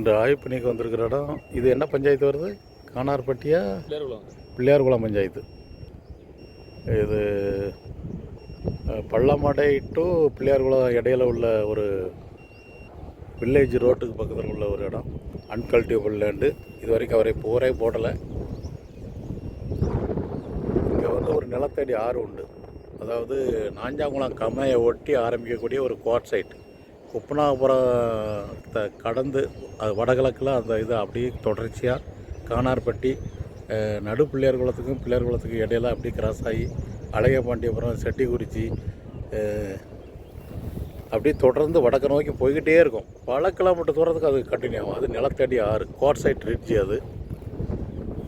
இன்று ஆய்வு பணிக்கு வந்திருக்கிற இடம் இது என்ன பஞ்சாயத்து வருது? கானார்பட்டியா பிள்ளையார்குளம். பஞ்சாயத்து. இது பள்ளமடை டு பிள்ளையார்குளம் இடையில உள்ள ஒரு வில்லேஜ் ரோட்டுக்கு பக்கத்தில் உள்ள ஒரு இடம். அன்கல்டிவபிள் லேண்டு இது வரைக்கும் அவரை போரே போடலை. இங்கே வந்து ஒரு நிலத்தடி ஆறு உண்டு. அதாவது நாஞ்சாங்குளம் கமையை ஒட்டி ஆரம்பிக்கக்கூடிய ஒரு கோட் சைட் குப்பனாபுரத்தை கடந்து அது வடகிழக்கில் அந்த இது அப்படியே தொடர்ச்சியாக காணார்பட்டி நடு பிள்ளையார் குளத்துக்கும் பிள்ளையார் குளத்துக்கும் இடையில அப்படியே கிராஸ் ஆகி அழகபாண்டியபுரம் செட்டிக்குறிச்சி அப்படியே தொடர்ந்து வடக்கு நோக்கி போய்கிட்டே இருக்கும். பல கிலோமீட்டர் தூரத்துக்கு அது கண்டினியூ ஆகும். அது நிலத்தடி ஆறு கோட் சைட் ரிட்ஜி அது.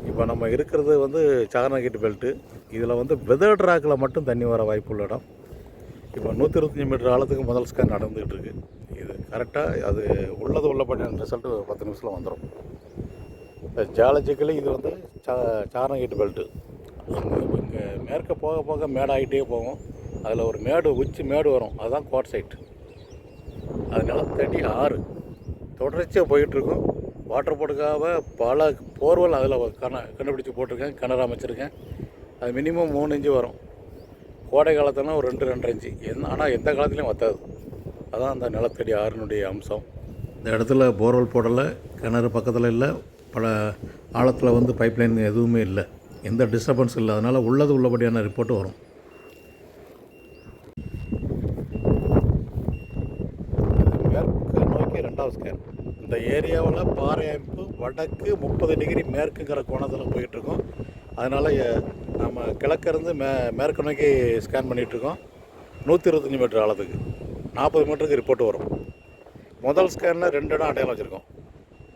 இப்போ நம்ம இருக்கிறது வந்து சாகனகிட்டு பெல்ட்டு இதில் வந்து வெதர் ட்ராக்கில் மட்டும் தண்ணி வர வாய்ப்பு உள்ள இடம். இப்போ நூற்றி இருபத்தஞ்சி மீட்டர் ஆழத்துக்கு முதல் ஸ்கேன் நடந்துகிட்டு இருக்குது கரெக்டாக அது உள்ளது உள்ளப்பட்ட ரிசல்ட்டு ஒரு பத்து நிமிஷத்தில் வந்துடும் ஜாலஜிக்கலி ஜியாலஜிக்கலி இது வந்து சா சாரணகிட்டு பெல்ட்டு இங்கே மேற்க போக போக மேடாகிட்டே போகும். அதில் ஒரு மேடு உச்சி மேடு வரும். அதுதான் கோட் சைட் அது நிலத்தடி ஆறு தொடர்ச்சியாக போயிட்டுருக்கும் வாட்டர் போர்டுக்காக பல போர்வெல் அதில் கண கண்டுபிடிச்சி போட்டிருக்கேன். கிணறு அமைச்சிருக்கேன். அது மினிமம் மூணு இன்ச்சு வரும். கோடை காலத்துலனா ஒரு ரெண்டு ரெண்டரை இன்ச்சு. என் ஆனால் எந்த காலத்துலேயும் வத்தாது. அதான் அந்த நிலத்தடி ஆறினுடைய அம்சம். இந்த இடத்துல போர்வெல் போடலை கிணறு பக்கத்தில் இல்லை பல ஆழத்தில் வந்து பைப்லைன் எதுவுமே இல்லை. எந்த டிஸ்டர்பன்ஸ் இல்லை. அதனால் உள்ளது உள்ளபடியான ரிப்போர்ட்டு வரும். மேற்கு நோக்கி ரெண்டாவது ஸ்கேன் இந்த ஏரியாவில் பாறை அமைப்பு வடக்கு முப்பது டிகிரி மேற்குங்கிற கோணத்தில் போயிட்டுருக்கோம். அதனால் நம்ம கிழக்கிருந்து மே மேற்கு நோக்கி ஸ்கேன் பண்ணிகிட்ருக்கோம் நூற்றி இருபத்தஞ்சி மீட்டர் ஆழத்துக்கு. நாற்பது மீட்டருக்கு ரிப்போர்ட் வரும். முதல் ஸ்கேனில் ரெண்டு இடம் அடையாளம் வச்சுருக்கோம்.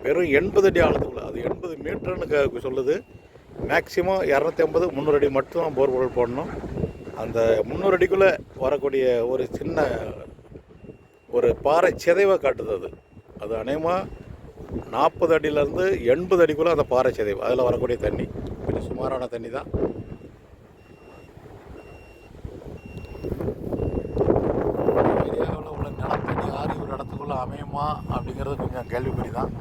வெறும் எண்பது அடி ஆழத்துக்குள்ள அது எண்பது மீட்டர்னு சொல்லுது. மேக்சிமம் இரநூத்தி ஐம்பது முந்நூறு அடி மட்டும் போர் போர் போடணும். அந்த முந்நூறு அடிக்குள்ளே வரக்கூடிய ஒரு சின்ன ஒரு பாறை சிதைவை காட்டுது அது. அது அநேகமாக நாற்பது அடியிலேருந்து எண்பது அடிக்குள்ளே அந்த பாறை சிதைவு அதில் வரக்கூடிய தண்ணி. கொஞ்சம் சுமாரான தண்ணி தான் ஏரியாவில் உள்ள நிலத்தடி ஆறு இவர் இடத்துக்குள்ளே அமையுமா கேள்விப்படி தான்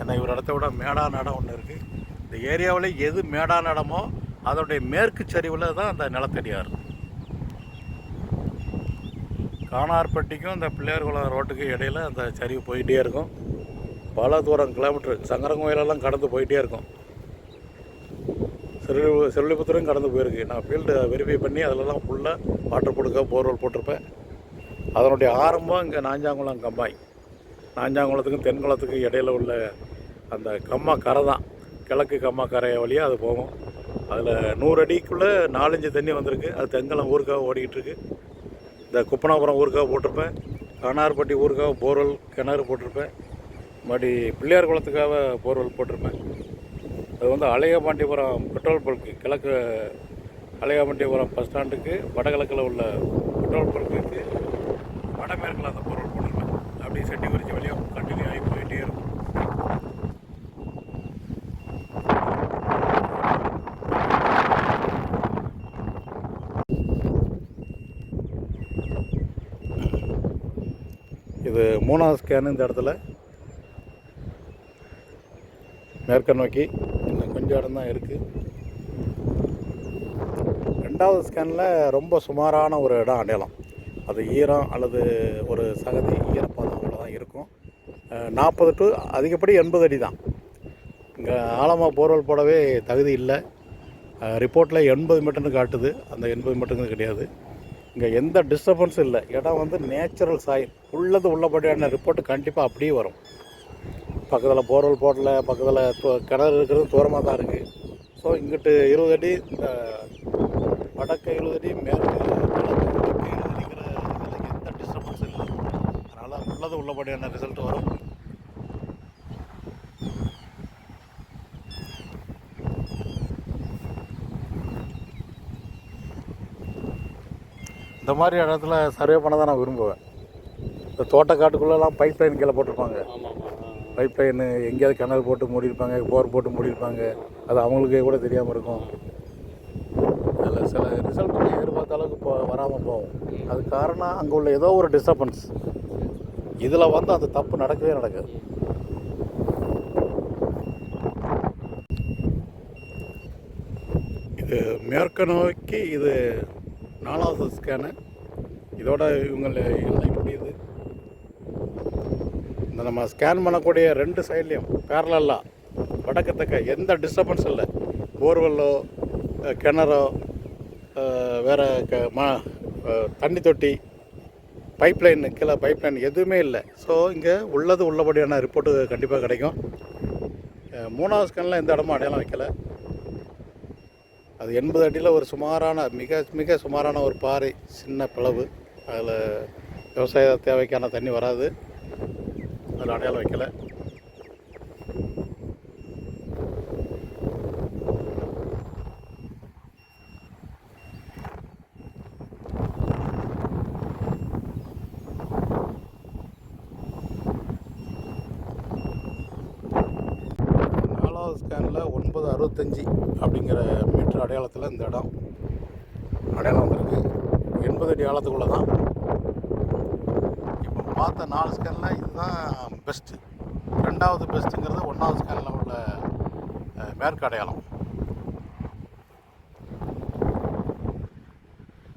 ஏன்னா இவர் இடத்த விட மேடா நடம் ஒன்று இருக்குது இந்த ஏரியாவில் எது மேடா நடமோ அதோடைய மேற்கு சரிவில் தான் அந்த நிலத்தடியார். காணார்பட்டிக்கும் கானார்பட்டிக்கும் இந்த பிள்ளையார்குளம் ரோட்டுக்கு இடையில அந்த சரிவு போயிட்டே இருக்கும். பல தூரம் கிலோமீட்டர் சங்கரங்கோயிலெல்லாம் கடந்து போயிட்டே இருக்கும். சிறு சிறுலிபுத்தூரும் கடந்து போயிருக்கு. நான் ஃபீல்டு வெரிஃபை பண்ணி அதிலலாம் ஃபுல்லாக வாட்டர் போட்டுக்க போர்வெல் போட்டிருப்பேன். அதனுடைய ஆரம்பம் இங்கே நாஞ்சாங்குளம் கம்பாய். நாஞ்சாங்குளத்துக்கும் தென்குளத்துக்கும் இடையில உள்ள அந்த கம்மா கரை தான். கிழக்கு கம்மா கரையை வழியாக அது போகும். அதில் நூறு அடிக்குள்ளே நாலஞ்சு தண்ணி வந்திருக்கு. அது தெங்கலம் ஊருக்காக ஓடிக்கிட்டு இருக்கு இந்த குப்பனாபுரம் ஊருக்காக போட்டிருப்பேன். கனார்பட்டி ஊருக்காக போர்வெல் கிணறு போட்டிருப்பேன். மறுபடி பிள்ளையார் குளத்துக்காக போர்வெல் போட்டிருப்பேன். அது வந்து அலையபாண்டிபுரம் பெட்ரோல் பல்க்கு கிழக்கு அலையபாண்டிபுரம் பஸ் ஸ்டாண்டுக்கு வடகிழக்கில் உள்ள பெட்ரோல் பல்க்குக்கு வடமேற்கில் அந்த பொருள் போட்டிருப்பேன் செட்டி குறிச்சி வழியாக கண்டினியூ ஆகி போயிட்டே இருக்கும் இது மூணாவது ஸ்கேனு இந்த இடத்துல மேற்க நோக்கி இன்னும் கொஞ்சம் இடம் தான் இருக்குது ரெண்டாவது ஸ்கேனில் ரொம்ப சுமாரான ஒரு இடம் அடையலாம் அது ஈரம் அல்லது ஒரு சகதி ஈரப்பா இருக்கும். நாற்பது டு அதிகப்படி எண்பது அடி தான். இங்கே ஆழமாக போர்வெல் போடவே தகுதி இல்லை. ரிப்போர்ட்டில் எண்பது மீட்டர்னு காட்டுது. அந்த எண்பது மீட்டருங்கிறது கிடையாது. இங்கே எந்த டிஸ்டர்பன்ஸும் இல்லை. இடம் வந்து நேச்சுரல் சாயில் உள்ளது உள்ளபடியான ரிப்போர்ட்டு கண்டிப்பாக அப்படியே வரும். பக்கத்தில் போர்வெல் போடல பக்கத்தில் கிணறு இருக்கிறது தூரமாக தான் இருக்குது ஸோ இங்கிட்டு இருபது அடி இந்த வடக்கு இருபது அடி மேற்கு கிழக்கு தெற்கு இருபது அடிங்கிற இதில் எந்த டிஸ்டர்பன்ஸும் இல்லை அதனால் உள்ளது உள்ளபடியான ரிசல்ட் வரும். இந்த மாதிரி இடத்துல சர்வே பண்ண தான் நான் விரும்புவேன். இந்த தோட்டக்காட்டுக்குள்ளெல்லாம் பைப் லைன் கீழே போட்டிருப்பாங்க. பைப் லைன் எங்கேயாவது கிணறு போட்டு மூடியிருப்பாங்க போர் போட்டு மூடியிருப்பாங்க. அது அவங்களுக்கே கூட தெரியாமல் இருக்கும். அதில் சில ரிசல்ட் எதிர்பார்த்த அளவுக்கு இப்போ வராமல் போகும். அது காரணம் அங்கே உள்ள ஏதோ ஒரு டிஸ்டர்பன்ஸ் இதில் வந்து அந்த தப்பு நடக்கவே நடக்காது. இது மேற்கு நோக்கி இது நாலாவது ஸ்கேனு இதோட இவங்களை எல்லாம் முடியுது இந்த நம்ம ஸ்கேன் பண்ணக்கூடிய ரெண்டு சைட்லேயும் பேரலாக வடக்கு எந்த டிஸ்டர்பன்ஸ் இல்லை. போர்வெல்லோ கிணறோ வேறு க ம தண்ணி தொட்டி பைப் லைன் கீழே பைப் லைன் எதுவுமே இல்லை. ஸோ இங்கே உள்ளது உள்ளபடியான ரிப்போர்ட்டு கண்டிப்பாக கிடைக்கும். மூணாவது ஸ்கேனில் எந்த இடமும் அடையாளம் வைக்கலை. அது எண்பது அடியில் ஒரு சுமாரான மிக மிக சுமாரான ஒரு பாறை சின்ன பிளவு. அதில் விவசாய தேவைக்கான தண்ணி வராது. அதில் அடையாளம் வைக்கலை. நாலாவது ஸ்கேனில் ஒன்பது அறுபத்தஞ்சி அப்படிங்கிற மீட்டர் அடையாளத்தில் இந்த இடம் அடையாளம் வந்திருக்கு. எண்பது அடி ஆழத்துக்குள்ளே தான். இப்போ பார்த்த நாலு ஸ்கேனில் இதுதான் பெஸ்ட்டு ரெண்டாவது பெஸ்ட்டுங்கிறது ஒன்றாவது ஸ்கேனில் உள்ள மேற்கு அடையாளம்.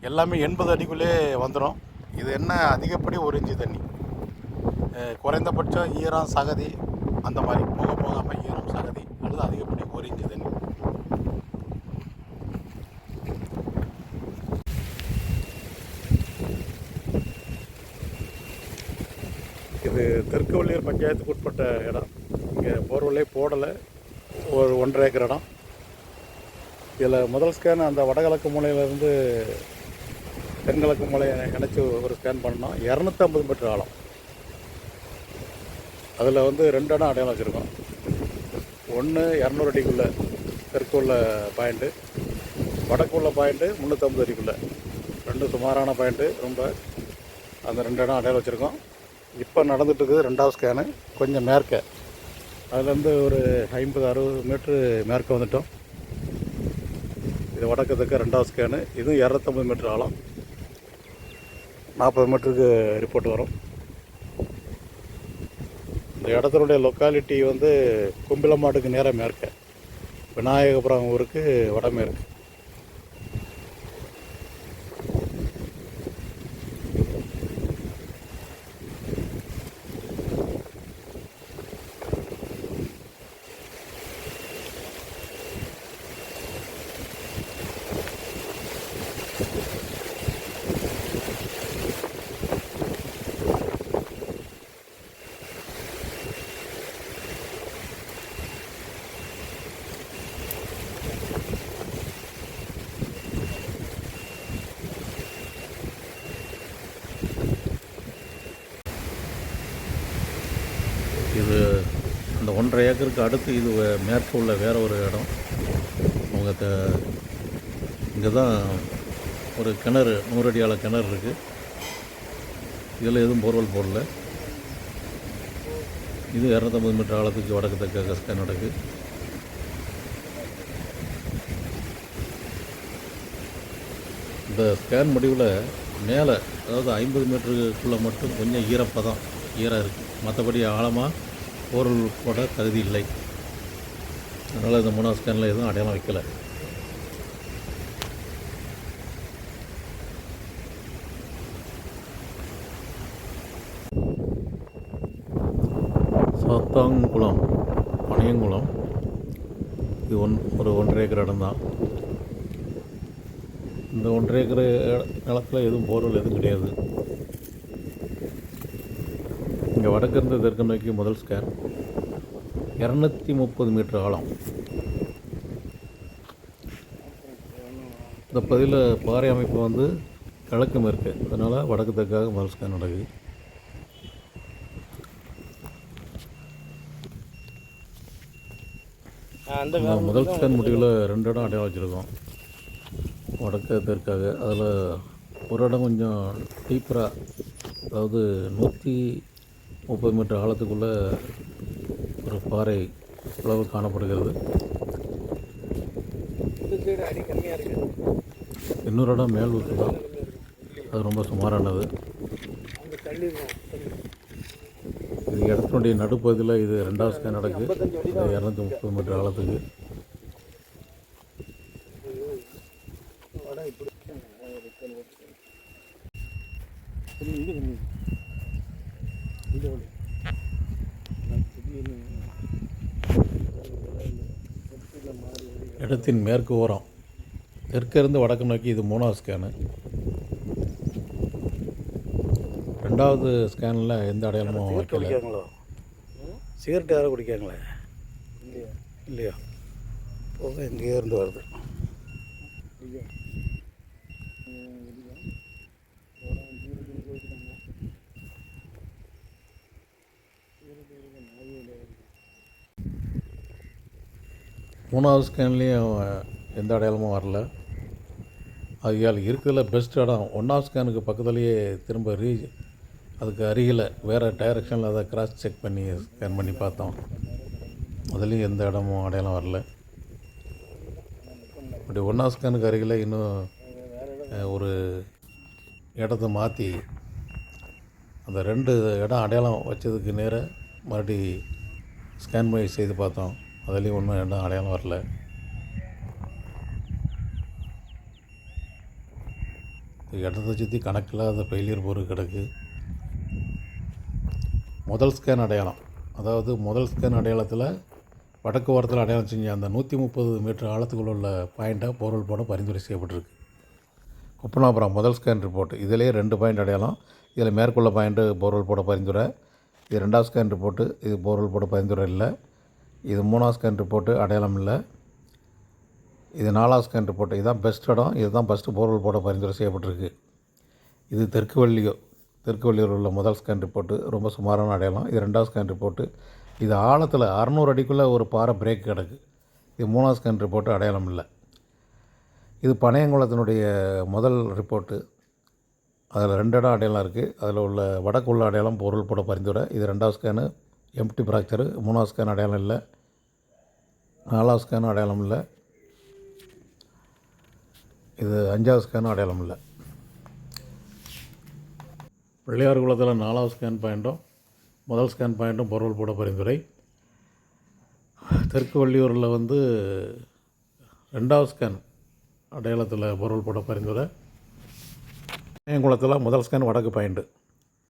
எல்லாமே எண்பது அடிக்குள்ளே வந்துடும் இது என்ன அதிகப்படி ஒரு இன்ச்சு தண்ணி? குறைந்தபட்சம் ஈரம் சகதி அந்த மாதிரி போக போகாமல் ஈரம் சகதி. அல்லது அதிகப்படி ஒரு இது தெற்கு வள்ளியூர் பஞ்சாயத்துக்கு உட்பட்ட இடம். இங்கே போர்வெல்லே போடலை. ஒரு ஒன்றரை ஏக்கர் இடம். இதில் முதல் ஸ்கேன் அந்த வடகிழக்கு மூலையிலேருந்து தென்கிழக்கு மூலையை இணைச்சி ஒரு ஸ்கேன் பண்ணோம். இரநூத்தம்பது மீட்டர் ஆழம். அதில் வந்து ரெண்டு இடம் அடையாளம் வச்சுருக்கோம். ஒன்று இரநூறு அடிக்குள்ளே தெற்கு உள்ள பாயிண்ட்டு வடக்குள்ள பாயிண்ட்டு முந்நூற்றம்பது அடிக்குள்ளே. ரெண்டு சுமாரான பாயிண்ட்டு ரொம்ப அந்த ரெண்டு இடம் அடையாளம் வச்சுருக்கோம். இப்போ நடந்துட்டு இருக்குது ரெண்டாவது ஸ்கேனு கொஞ்சம் மேற்க. அதுலேருந்து ஒரு ஐம்பது அறுபது மீட்ரு மேற்க வந்துட்டோம். இது வடக்கு ரெண்டாவது ஸ்கேனு இதுவும் இரநூத்தம்பது மீட்ரு ஆழம். நாற்பது மீட்டருக்கு ரிப்போர்ட் வரும். இந்த இடத்தினுடைய லொக்காலிட்டி வந்து கும்பிலமாட்டுக்கு நேராக மேற்க. விநாயகபுரம் ஊருக்கு வடமேற்கு இது அந்த ஒன்றரை ஏக்கருக்கு அடுத்து இது வே- மேற்கு உள்ள வேறு ஒரு இடம். அவங்க த இங்கே தான் ஒரு கிணறு நூறு அடி ஆழ கிணறு இருக்குது இதில் எதுவும் போர்வெல் போடல. இது இரநூத்தம்பது மீட்டர் ஆழத்துக்கு வடக்கு தக்க ஸ்கேன் நடக்கு. இந்த ஸ்கேன் முடிவில் மேலே அதாவது ஐம்பது மீட்டருக்குள்ளே மட்டும் கொஞ்சம் ஈரப்பதம் ஈரம் இருக்குது மற்றபடி ஆழமாக பொருள் போட தகுதி இல்லை. அதனால் இந்த மூணாவது ஸ்கேனில் எதுவும் அடையாளம் வைக்கல. சாத்தாங்குளம் பனையங்குளம். இது ஒன் ஒரு ஒன்றரை ஏக்கர் இடம் தான். இந்த ஒன்றரை ஏக்கர் நிலத்தில் எதுவும் போர்வெல் எதுவும் கிடையாது. இங்கே வடக்கிருந்து தெற்கு நோக்கி முதல் ஸ்கேன் இரநூத்தி முப்பது மீட்டர் ஆழம். இந்த பகுதியில் பாறை அமைப்பு வந்து கிழக்கு மேற்கு அதனால் வடக்கு தெற்காக முதல் ஸ்கேன் நடக்குது. அந்த முதல் ஸ்கேன் முடிவில் ரெண்டு இடம் அடையாளம் வச்சுருக்கோம். வடக்கு தெற்காக. அதில் ஒரு இடம் கொஞ்சம் டீப்பராக அதாவது நூற்றி முப்பது மீட்டர் ஆழத்துக்குள்ளே ஒரு பாறை அளவு காணப்படுகிறது. இன்னொரு இடம் மேல் தான். அது ரொம்ப சுமாரானது. இது இடத்தினுடைய நடுப்பகுதியில் இது ரெண்டாவது ஸ்கேன் நடக்குது. இரநூத்தி முப்பது மீட்டர் ஆழத்துக்கு கொஞ்சம் இங்கே கொஞ்சம் இங்கே ஒன்று திடீர்னு மாறி இடத்தின் மேற்கு ஓரம். தெற்கிருந்து வடக்கு நோக்கி இது மூணாவது ஸ்கேனு ரெண்டாவது ஸ்கேனில் எந்த அடையாளமும் வைக்கல குடிக்காங்களோ சிகரெட் யாரும் குடிக்காங்களே? இல்லையா? இல்லையா? போக எங்கேயோ இருந்து வருது. மூணாவது ஸ்கேன்லேயும் எந்த அடையாளமும் வரல. ஆகையால் இருக்கிறதுல பெஸ்ட் இடம். ஒன்றாவது ஸ்கேனுக்கு பக்கத்துலேயே திரும்ப ரீ அதுக்கு அருகில் வேறு டைரக்ஷனில் அதை கிராஸ் செக் பண்ணி ஸ்கேன் பண்ணி பார்த்தோம். அதுலேயும் எந்த இடமும் அடையாளம் வரல. இப்படி ஒன்றாவது ஸ்கேனுக்கு அருகில் இன்னும் ஒரு இடத்த மாற்றி அந்த ரெண்டு இடம் அடையாளம் வச்சதுக்கு நேராக மறுபடி ஸ்கேன் பண்ணி செய்து பார்த்தோம். அதுலேயும் ஒன்றும் ரெண்டும் அடையாளம் வரல. இடத்த சுற்றி கணக்கில்லாத ஃபெயிலியர் பொருள் கிடக்கு. முதல் ஸ்கேன் அடையாளம். அதாவது முதல் ஸ்கேன் அடையாளத்தில் வடக்கு ஓரத்தில் அடையாளம் செஞ்ச அந்த நூற்றி முப்பது மீட்டர் ஆழத்துக்குள்ள உள்ள பாயிண்ட்டை போர்வெல் போட பரிந்துரை செய்யப்பட்டிருக்கு. குப்பனாபுரம் முதல் ஸ்கேன் ரிப்போர்ட் இதிலேயே ரெண்டு பாயிண்ட் அடையாளம். இதில் மேற்கொள்ள பாயிண்ட்டு போர்வெல் போட பரிந்துரை. இது ரெண்டாவது ஸ்கேன் ரிப்போர்ட்டு இது போர்வெல் போட பரிந்துரை இல்லை. இது மூணாவது ஸ்கேன் ரிப்போர்ட்டு அடையாளம் இல்லை. இது நாலாவது ஸ்கேன் ரிப்போர்ட்டு இதுதான் பெஸ்ட் இடம் இதுதான் ஃபஸ்ட்டு பொருள் போட பரிந்துரை செய்யப்பட்டிருக்கு. இது தெற்கு வள்ளியோ தெற்கு வள்ளியூர் உள்ள முதல் ஸ்கேன் ரிப்போர்ட்டு ரொம்ப சுமாரான அடையாளம். இது ரெண்டாவது ஸ்கேன் ரிப்போர்ட்டு இது ஆழத்தில் அறநூறு அடிக்குள்ளே ஒரு பாறை பிரேக் கிடக்கு. இது மூணாவது ஸ்கேன் ரிப்போர்ட்டு அடையாளம் இல்லை. இது பனையங்குளத்தினுடைய முதல் ரிப்போர்ட்டு அதில் ரெண்டு இடம் அடையாளம் இருக்குது அதில் உள்ள வடக்கு உள்ள அடையாளம் பொருள் போட பரிந்துரை. இது ரெண்டாவது ஸ்கேனு எம்டி ஃப்ராக்சரு மூணாவது ஸ்கேன் அடையாளம் இல்லை நாலாவது ஸ்கேன் அடையாளம் இல்லை. இது அஞ்சாவது ஸ்கேன் அடையாளம் இல்லை. பிள்ளையார் குளத்தில் நாலாவது ஸ்கேன் பாயிண்ட்டும் முதல் ஸ்கேன் பாயிண்ட்டும் பொருள் போட பரிந்துரை. தெற்கு வள்ளியூரில் வந்து ரெண்டாவது ஸ்கேன் அடையாளத்தில் பொருள் போட பரிந்துரை. குளத்தில் முதல் ஸ்கேன் வடக்கு பாயிண்ட்டு